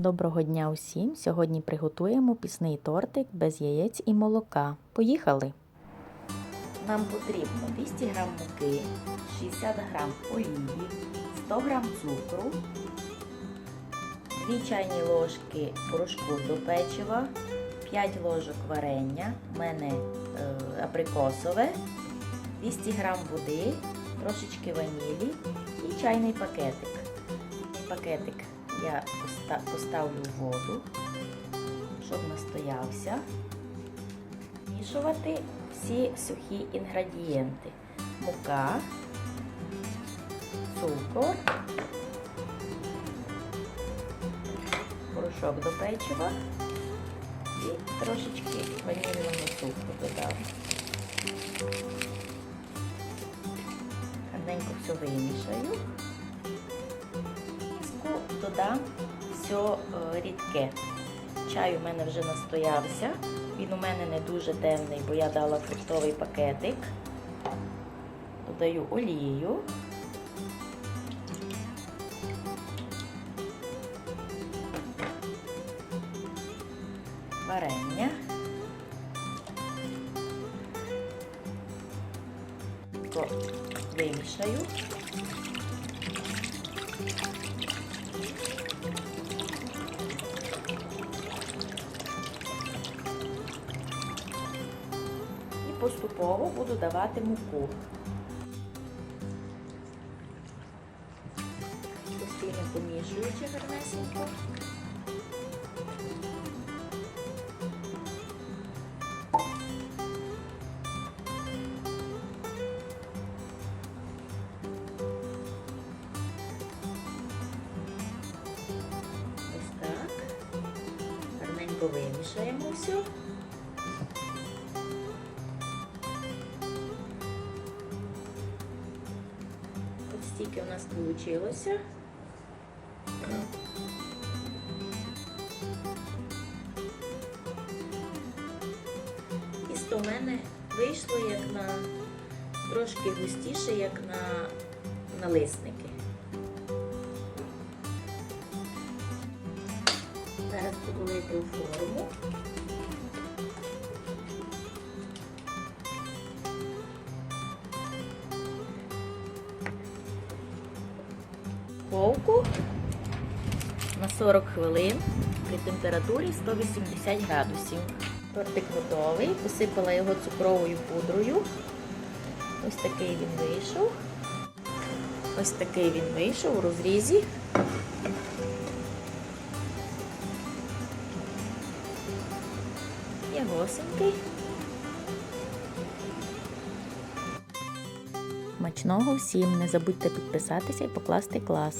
Доброго дня усім! Сьогодні приготуємо пісний тортик без яєць і молока. Поїхали! Нам потрібно 200 г муки, 60 г олії, 100 г цукру, 2 чайні ложки порошку до печива, 5 ложок варення, у мене е, абрикосове, 200 г води, трошечки ванілі і чайний пакетик. Пакетик я поставлю воду, щоб настоявся. Змішувати всі сухі інгредієнти. Мука, цукор, порошок до печива і трошечки ванільного цукру додам. Гарненько все вимішаю. Додам все е, рідке. Чай у мене вже настоявся. Він у мене не дуже темний, бо я дала фруктовий пакетик. Додаю олію. Варення. Вимішаю. Поступово буду давати муку. Постійно помішуючи гарнесенько. Ось так. Гарненько вимішаємо все. Стільки у нас вийшло. Тісто в мене вийшло як на трошки густіше, як на налисники. Зараз буду у форму. Ковку на 40 хвилин при температурі 180 градусів. Тортик готовий, посипала його цукровою пудрою. Ось такий він вийшов. Ось такий він вийшов у розрізі. Ягосенький. Смачного всім! Не забудьте підписатися і покласти клас.